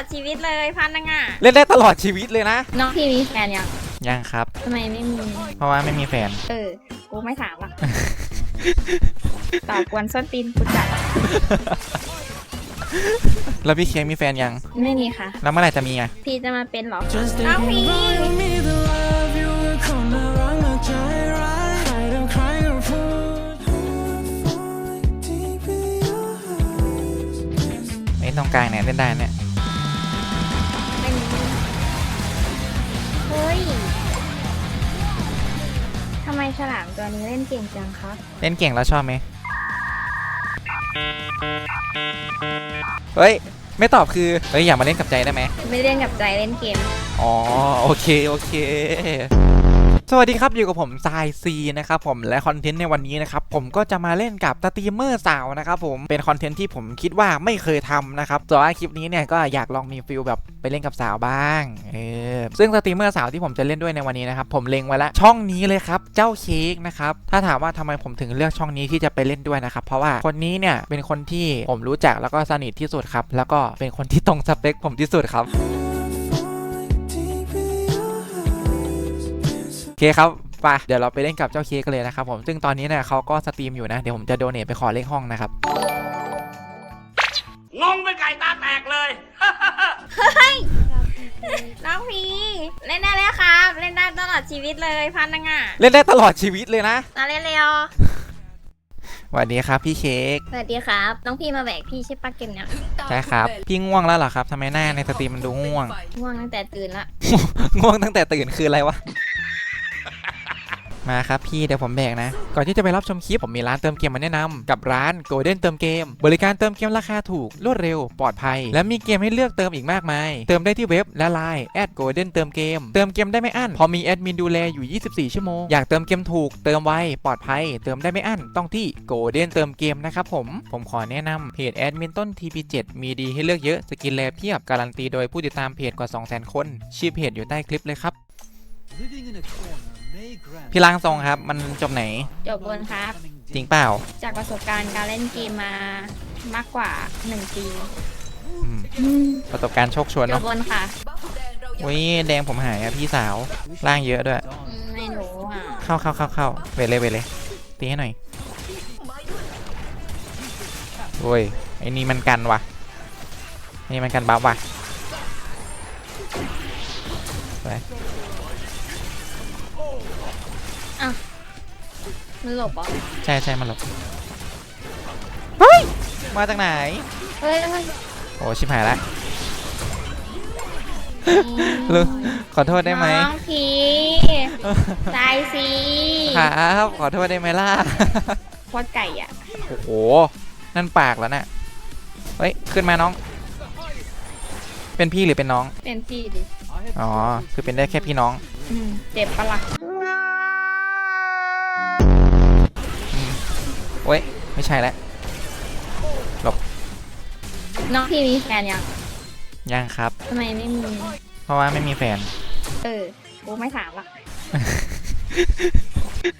อดชีวิตเลยพันนึงอะเล่นได้ตลอดชีวิตเลยนะ น้องพี่มีแฟนยังยังครับ ทำไมไม่มี เพราะว่าไม่มีแฟน เออ กูไม่ถามหรอกตอบกวนส้นตีนกูจัด แล้วพี่เค้กมีแฟนยัง ไม่มีค่ะ แล้วเมื่อไหร่จะมีอะ พี่จะมาเป็นเหรอ Just น้อง thinking พี่ about me, the love you were gonna run the dry ride. Hide and cry and fool. Falling deep in your eyes. ไอ้ตรงกลางเนี่ยเล่นได้เนี่ย ฉลามตัวนี้เล่นเก่งจังคะเล่นเก่งแล้วชอบไหมเฮ้ย ไม่ตอบคือ เฮ้ย อยากมาเล่นกับใจได้ไหม ไม่เล่นกับใจเล่นเกม อ๋อ โอเค โอเค สวัสดีครับ อยู่กับผมทรายซีนะครับผมและคอนเทนต์ในวันนี้นะครับผมก็จะมาเล่นกับสตรีมเมอร์สาวนะครับผมเป็นคอนเทนต์ที่ผมคิดว่าไม่เคยทำนะครับแต่ว่าคลิปนี้เนี่ยก็อยากลองมีฟิลแบบไปเล่นกับสาวบ้างเออซึ่งสตรีมเมอร์สาวที่ผมจะเล่นด้วยในวันนี้นะครับผมเล็งไว้และช่องนี้เลยครับเจ้าเค้กนะครับถ้าถามว่าทำไมผมถึงเลือกช่องนี้ที่จะไปเล่นด้วยนะครับเพราะว่าคนนี้เนี่ยเป็นคนที่ผมรู้จักแล้วก็สนิทที่สุดครับแล้วก็เป็นคนที่ตรงสเปคผมที่สุดครับ เคครับไปเดี๋ยวเราไปเล่นกับเจ้าเค้กกันเลยนะครับผมซึ่งตอนนี้เนี่ยเขาก็สตรีมอยู่นะ เดี๋ยวผมจะโดเนทไปขอเลขห้องนะครับงงเป็นไก่ตาแตกเลย น้องพีเล่นได้เลยครับ เล่นได้ตลอดชีวิตเลยพันนึงอะเล่นได้ตลอดชีวิตเลยนะมาเล่นเลยอสวัสดีครับพี่เค้กสวัสดีครับ น้องพี่มาแบกพี่ใช่ปะเกมเนี่ยใช่ครับพี่ง่วงแล้วเหรอครับทำไมหน้าในสตรีมมันดูง่วงง่วงตั้งแต่ตื่นละ ง่วงตั้งแต่ตื่นคืออะไรวะ มาครับพี่เดี๋ยวผมแบกนะ ก่อนที่จะไปรับชมคลิปผมมีร้านเติมเกมมาแนะนำกับร้าน Golden เติมเกม บริการเติมเกมราคาถูกรวดเร็วปลอดภัย และมีเกมให้เลือกเติมอีกมากมาย เติมได้ที่เว็บและไลน์แอด Golden เติมเกม เติมเกมได้ไม่อั้นพอมีแอดมินดูแลอยู่ 24 ชั่วโมง อยากเติมเกมถูก เติมไวปลอดภัย เติมได้ไม่อั้นต้องที่ Golden เติมเกมนะครับผมผมขอแนะนำเพจแอดมินต้น TP7 มีดีให้เลือกเยอะสกินแลเพียบการันตีโดยผู้ติดตามเพจกว่า 200,000 คนชื่อเพจอยู่ใต้คลิปเลยครับ Living in a corner พี่ล้างทรงครับ มันจบไหน จบบนครับ จริงเปล่าจากประสบการณ์การเล่นเกมมามากกว่า1ปีอืมประสบการณ์โชคชวนจเนาะบบนค่ะอุ้ยแดงผมหายอะพี่สาวล่างเยอะด้วย อืมไม่รู้อะเข้าเข้าเข้าเข้าเวทเลยเวทเลยตีให้หน่อยโอ้ยไอ้นี่มันกันวะไอ้นี่มันกันบัฟวะไป มันหลบเหรอใช่ใช่มันหลบเฮ้ยมาจากไหน เฮ้ยเฮ้ยโอ้ชิบหายละลูกขอโทษได้ไหมน้องพีตายสิครับขอโทษได้ไหมล่ะโคตรไก่อะโอ้โหนั่นปากแล้วน่ะเฮ้ยขึ้นมาน้อง เป็นพี่หรือเป็นน้อง เป็นพี่ดิอ๋อคือเป็นได้แค่พี่น้อง อืมเจ็บปะล่ะ โอ้ย ไม่ใช่แล้วน้องพี่มีแฟนยังยังครับ ทำไมไม่มี เพราะว่าไม่มีแฟน เออกูไม่ถามหรอก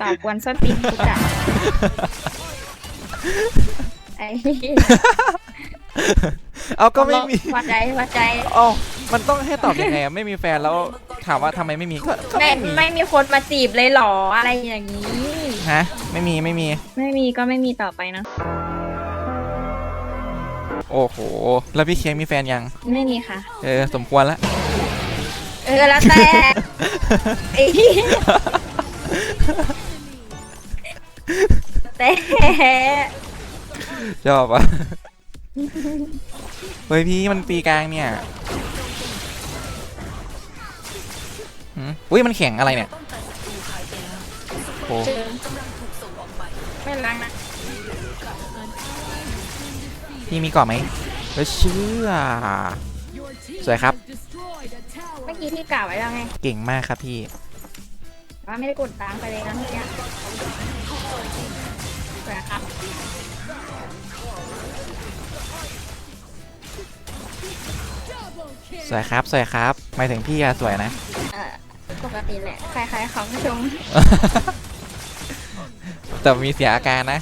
ตอบกวนส้นตีนกูจัดไอ้เหี้ยเอาก็ไม่มีวัดใจวัดใจเอ๋อมันต้องให้ตอบยังไงอะไม่มีแฟนแล้วถามว่าทำไมไม่มีก็ก็ไม่ไม่มี ไม่มีคนมาจีบเลยเหรออะไรอย่างนี้ ฮะ ไม่มีไม่มี ไม่มีก็ไม่มีต่อไปนะ โอ้โห แล้วพี่เค้กมีแฟนยัง ไม่มีค่ะ เออ สมควรละ เออแล้วแต่ไอ้เหี้ยแต่ชอบอะ เฮ้ยพี่มันปีกลางเนี่ยหืมอุ้ยมันแข็งอะไรเนี่ย โอ้เจอไม่ล้างนะพี่มีก่อนไหมเฮ้ยเชื่อสวยครับ เมื่อกี้ที่กล่าวไว้แล้วไงเก่งมากครับพี่ว่าไม่ได้กดล้างไปเลยนะเมื่อกี้สวยครับสวยครับสวยครับหมายถึงพี่อะสวยนะ เออปกติแหละ ใครๆเขาก็ชม แต่มีเสียอาการนะ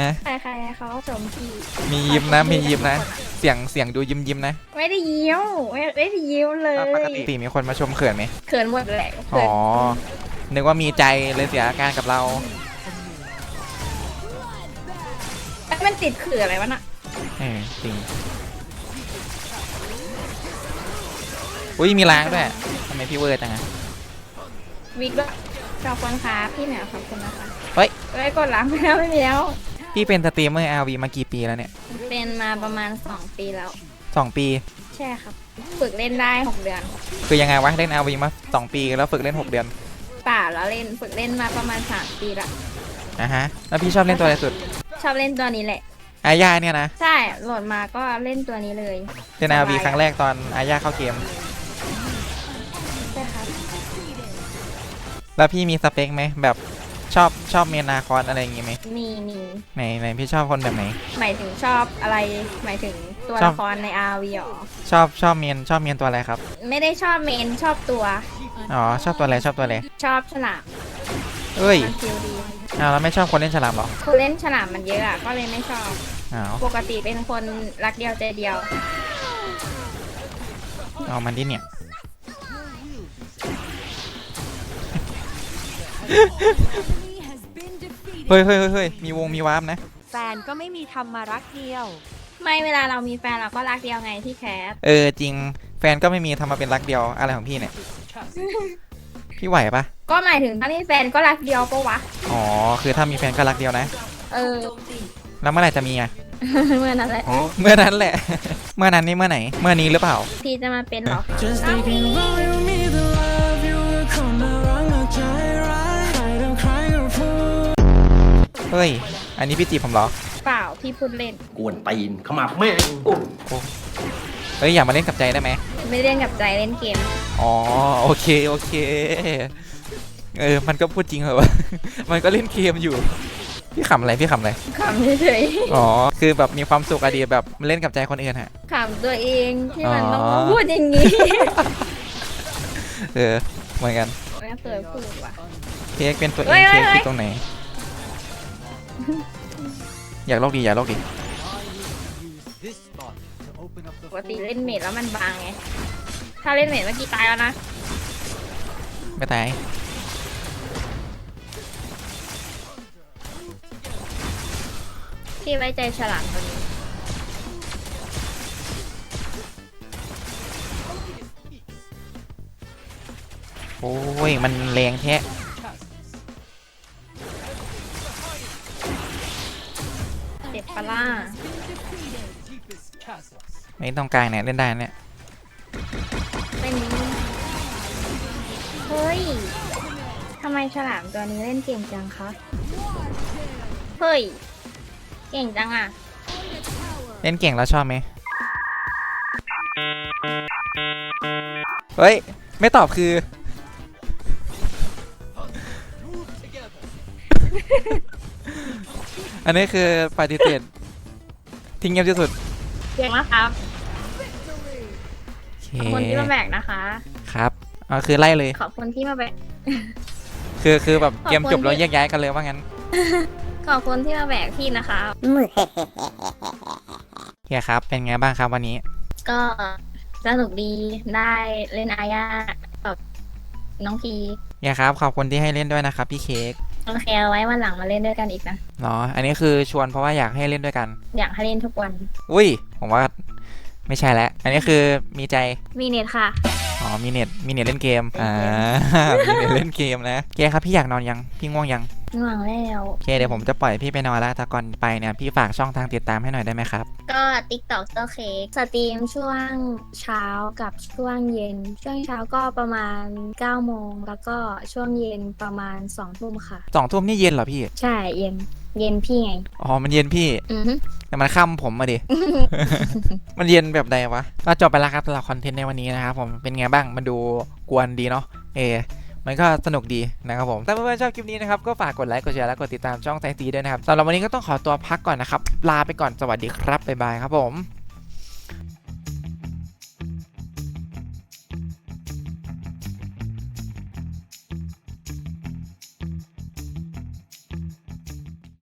ฮะใครๆเขาก็ชมพี่มียิ้มนะมียิ้มนะ เสียงเสียงดูยิ้มยิ้มๆนะไม่ได้ยิ้มไม่ไม่ได้ยิ้มเลอะปกยติมีคนมาชมเขินไหมเขินหมดแหละอ๋เขิอนนึกว่ามีใจเลยเสียอาการกับเราเอ้ยมันติดเขื่ออะไรวะน่ะเออจริงอุ้ยมีล้างด้วยทำไมพี่เวอร์จังอะวิกด้วย ขอบคุณครับพี่เหนือขอบคุณนะคะเฮ้ย เอ้ยกดล้างไปแล้วไม่มีแล้วพี่เป็นสตรีมเมอร์ LV มากี่ปีแล้วเนี่ยเป็นมาประมาณ 2 ปีแล้ว สองปี ใช่ครับ ฝึกเล่นได้ 6 เดือนคือยังไงวะเล่น LV มาสองปีแล้วฝึกเล่น6เดือนป่าแล้วเล่นฝึกเล่นมาประมาณ 3 ปีละอะฮะ แล้วพี่ชอบเล่นตัวอะไรสุดชอบเล่นตัวนี้แหละ อาญาเนี่ยนะ ใช่โหลดมาก็เล่นตัวนี้เลย เล่น LV ครั้งแรกตอนอาญาเข้าเกม แล้วพี่มีสเปคไหมแบบชอบชอบเมนาคอนอะไรอย่างงี้ไหมมีมีไหนไหนพี่ชอบคนแบบไหน หมายถึงชอบอะไร หมายถึงตัวชอละบ ครใน RV หรอ ชอบชอบเมนชอบเมนตัวอะไรครับไม่ได้ชอบเมนชอบตัวอ๋อชอบตัวอะไรชอบตัวอะไรชอบฉลามเอ้ยมันฟิลดีอ้าวแล้วไม่ชอบคนเล่นฉลามเหรอคนเล่นฉลามมันเยอะอะก็เลยไม่ชอบ อ้าวปกติเป็นคนรักเดียวใจเดียว เอามันดิเนี่ย เฮ้ยเฮ้ยเฮ้ยเฮ้ยมีวงมีวาร์ปนะ แฟนก็ไม่มีทำมารักเดียว ไม่เวลาเรามีแฟนเราก็รักเดียวไงที่แคสเออจริงแฟนก็ไม่มีทำมาเป็นรักเดียวอะไรของพี่เนี่ย พี่ไหวปะก็หมายถึงถ้ามีแฟนก็รักเดียวปะวะ อ๋อคือถ้ามีแฟนก็รักเดียวนะ เออ แล้วเมื่อไหร่จะมีอะ เมื่อนั้นแหละเมื่อนั้นแหละ เมื่อนั้นนี่เมื่อไหน เมื่อนี้หรือเปล่า พี่จะมาเป็นเหรอ Just thinking about you me the เฮ้ย อันนี้พี่จีบผมเหรอ เปล่าพี่พูดเล่น กวนตีนเข้ามาแม่งเฮ้ย อย่ามาเล่นกับใจได้ไหม ไม่เล่นกับใจเล่นเกม อ๋อ โอเค โอเค เออ มันก็พูดจริงเหรอวะ มันก็เล่นเกมอยู่ พี่ขำอะไร พี่ขำอะไร ขำเฉยอ๋อ คือแบบมีความสุขอะดีแบบเล่นกับใจคนอื่นฮะ ๆขำตัวเองที่มันต้องอ๋อมาพูดอย่างนี้เออ เหมือนกัน ไม่เคยพูดว่ะ เค้กเป็นตัวเอเฮ้งยเฮ้เค้ยกเฮ้ยที่ตรงไหน อยากโลกดีอยากโลกดี Use this spot to open up the ปกติเล่นเมดแล้วมันบางไง ถ้าเล่นเมดเมื่อกี้ตายแล้วนะ ไม่ตายพี่ไว้ใจฉลามตัวนี้ โอ้ย มันแรงแท้ ไม่ต้องกลางเนี่ยเล่นได้นะเนี่ยเป็นเฮ้ยทำไมฉลามตัวนี้เล่นเก่งจังคะเฮ้ย เก่งจังอะ เล่นเก่งแล้วชอบไหมเฮ้ย ไม่ตอบคือ อันนี้คือปฏิเสธทิ้งเงียบที่สุด เก่งแล้วครับโอเค ขอบคุณที่มาแบกนะคะ ครับอ๋อคือไล่เลย ขอบคุณที่มาแบก คือคือแบบเกมขอบคุณจบแล้วที่แยกย้ายกันเลยว่างั้น ขอบคุณที่มาแบกพี่นะคะโอเคครับ เป็นไงบ้างครับวันนี้ ก็สนุกดีได้เล่นอาญากับน้องพีโอเคครับขอบคุณที่ให้เล่นด้วยนะครับพี่เค้กโอเคเอาไว้วันหลังมาเล่นด้วยกันอีกนะเนาะอันนี้คือชวนเพราะว่าอยากให้เล่นด้วยกัน อยากให้เล่นทุกวัน อุ้ย ผมว่า ไม่ใช่แล้ว อันนี้คือมีใจ มีเน็ตค่ะ อ๋อ มีเน็ต มีเน็ตเล่นเกม อ่า มีเน็ตเล่นเกมนะโอเคครับพี่อยากนอนยัง พี่ง่วงยัง ง่วงแล้ว โอเคเดี๋ยวผมจะปล่อยพี่ไปนอนแล้วแต่ก่อนไปเนี่ยพี่ฝากช่องทางติดตามให้หน่อยได้ไหมครับ ก็ TikTok เตอร์เค้กสตรีมช่วงเช้ากับช่วงเย็น ช่วงเช้าก็ประมาณ9โมงแล้วก็ช่วงเย็นประมาณ2ทุ่มค่ะ สองทุ่มนี่เย็นเหรอพี่ ใช่เย็นเย็นพี่ไง อ๋อ มันเย็นพี่ อือฮึ แต่มันค่ำผมมาดิ มันเย็นแบบใดวะก็จบไปแล้วครับสำหรับคอนเทนต์ในวันนี้นะครับผมเป็นไงบ้างมันดูกวนดีเนาะเอ มันก็สนุกดีนะครับผมถ้าเพื่อนๆชอบคลิปนี้นะครับก็ฝากกดไลค์กดแชร์และกดติดตามช่องไซซีด้วยนะครับสำหรับวันนี้ก็ต้องขอตัวพักก่อนนะครับลาไปก่อนสวัสดีครับบ๊ายบายครับผม